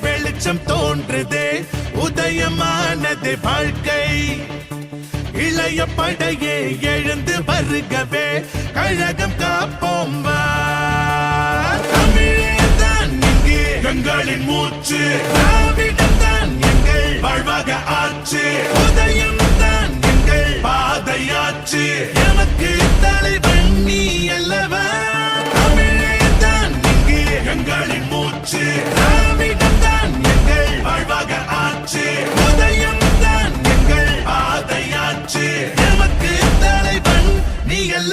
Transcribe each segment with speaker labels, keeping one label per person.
Speaker 1: வெளிச்சம் தோன்றுதே. உதயமானது வாழ்க்கை. இளைய படையே எழுந்து வருகவே. கழகம் காப்போம் தமிழேதான் இங்கே. எங்களின் மூச்சு. திராவிடம் தான் எங்கள் வாழ்வாக ஆச்சு. உதயம்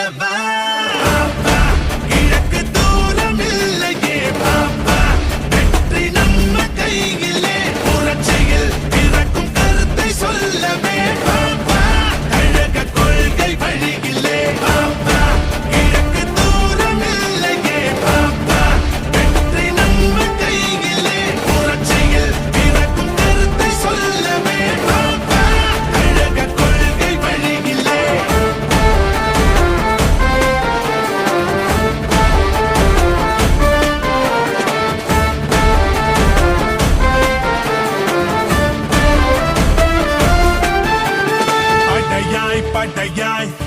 Speaker 1: நீ